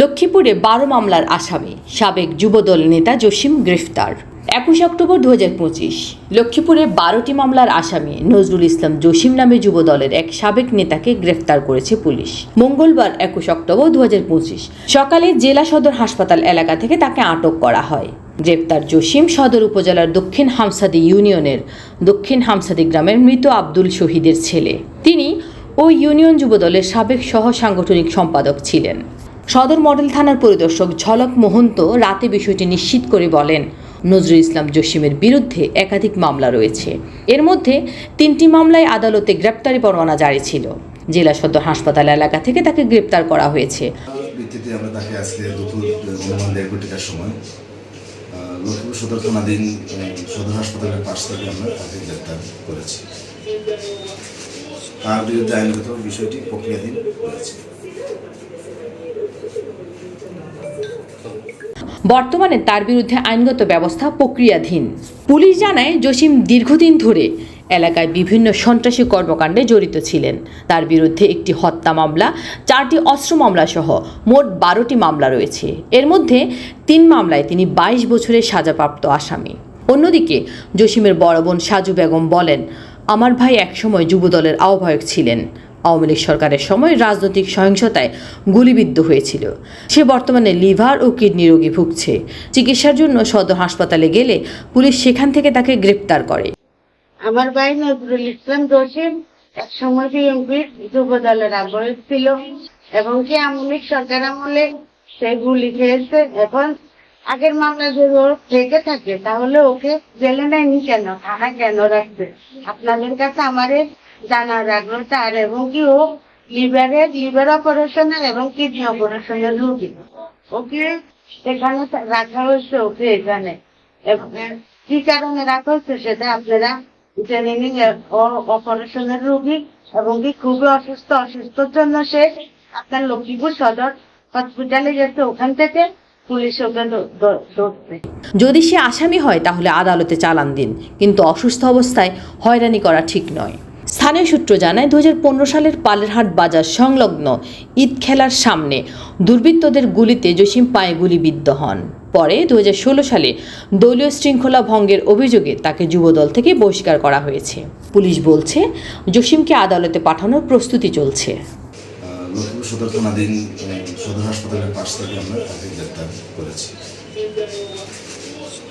লক্ষ্মীপুরে বারো মামলার আসামি, সাবেক যুবদল নেতা জসিম গ্রেফতার। একুশ অক্টোবর দু হাজার পঁচিশ, লক্ষ্মীপুরে বারোটি মামলার আসামি, নজরুল ইসলাম জসিম নামে যুবদলের এক সাবেক নেতাকে গ্রেফতার করেছে পুলিশ। মঙ্গলবার একুশ অক্টোবর দু পঁচিশ, সকালে জেলা সদর হাসপাতাল এলাকা থেকে তাকে আটক করা হয়। গ্রেপ্তার জসিম সদর উপজেলার দক্ষিণ হামসাদি ইউনিয়নের, দক্ষিণ হামসাদি গ্রামের মৃত আব্দুল শহীদের ছেলে। তিনি ওই ইউনিয়ন যুবদলের সাবেক সহ সাংগঠনিক সম্পাদক ছিলেন। সদর মডেল থানার পরিদর্শক ঝলক মোহন্ত রাতে বিষয়টি নিশ্চিত করে বলেন, নজরুল ইসলাম জসিমের বিরুদ্ধে একাধিক মামলা রয়েছে। এর মধ্যে তিনটি মামলায় আদালতে গ্রেপ্তারি পরোয়ানা জারি ছিল। জেলা সদর হাসপাতাল এলাকা থেকে তাকে গ্রেপ্তার করা হয়েছে। তার বিরুদ্ধে আইনগত বিষয়টি প্রক্রিয়াধীন রয়েছে। বর্তমানে তার বিরুদ্ধে আইনগত ব্যবস্থা প্রক্রিয়াধীন। পুলিশ জানায়, জসিম দীর্ঘদিন ধরে এলাকায় বিভিন্ন সন্ত্রাসী কর্মকাণ্ডে জড়িত ছিলেন। তার বিরুদ্ধে একটি হত্যা মামলা, চারটি অস্ত্র মামলা সহ মোট বারোটি মামলা রয়েছে। এর মধ্যে তিন মামলায় তিনি বাইশ বছরের সাজাপ্রাপ্ত আসামি। অন্যদিকে, জসিমের বড় বোন সাজু বেগম বলেন, আমার ভাই একসময় যুবদলের আহ্বায়ক ছিলেন। আওয়ামী লীগ সরকারের সময় রাজনৈতিক সহিংসতায় গুলিবিদ্ধ হয়েছিল। সে বর্তমানে লিভার ও কিডনি রোগী ভুগছে। চিকিৎসার জন্য সদর হাসপাতালে গেলে পুলিশ সেখান থেকে তাকে গ্রেপ্তার করে। আমার ভাই নজরুল ইসলাম জসিম এক সময় বিএনপির যুব দলের আগ্রহ ছিল এবং কি আওয়ামী লীগ সরকার আমলে সে গুলি খেয়েছে। এখন আগের মামলা যদি ওর থেকে থাকে, তাহলে ওকে জেলে নেয়নি কেন? থানা কেন রাখবে? আপনাদের কাছে আমারে জানার আগ্রহটা আর এবং কি ও লিভারের লিভার অপারেশনের এবং কিডনি অপারেশনের রুগী। ওকে? এখানে রাখা হয়েছে ওকে এখানে। এবং কি কারণে রাখা হয়েছে সেটা আপনারা জেনে নিন। অপারেশনের রুগী এবং কি খুবই অসুস্থ, অসুস্থর জন্য সে আপনার লক্ষ্মীপুর সদর হসপিটালে গেছে। ওখান থেকে পুলিশ যদি সে আসামি হয়, তাহলে আদালতে চালান দিন। কিন্তু অসুস্থ অবস্থায় হয়রানি করা ঠিক নয়। স্থানীয় সূত্র জানায় দু হাজার পনেরো সালের পালেরহাট বাজার সংলগ্ন ঈদ খেলার সামনে দুর্বৃত্তদের গুলিতে জসিম পায়ে গুলিবিদ্ধ হন। পরে দু হাজার ষোলো সালে দলীয় শৃঙ্খলা ভঙ্গের অভিযোগে তাকে যুবদল থেকে বহিষ্কার করা হয়েছে। পুলিশ বলছে, জসিমকে আদালতে পাঠানোর প্রস্তুতি চলছে। সদর হাসপাতালের পাশ থেকে আমরা তাকে গ্রেপ্তার করেছি।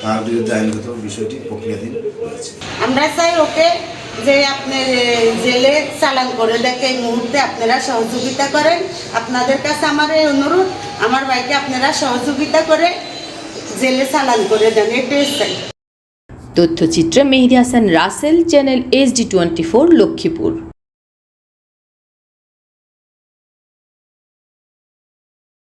তার বিরুদ্ধে আইনগত বিষয়টি প্রক্রিয়াধীন রয়েছে। আমরা চাই ওকে যে আপনি জেলে চালান করে দেখে এই মুহূর্তে আপনারা সহযোগিতা করেন। আপনাদের কাছে আমার এই অনুরোধ আমার ভাইকে আপনারা সহযোগিতা করে জেলে চালান করে দেন এটাই চাই। তথ্যচিত্রে Mehedi Hasan Russell channel HD twenty four Lakshmipur.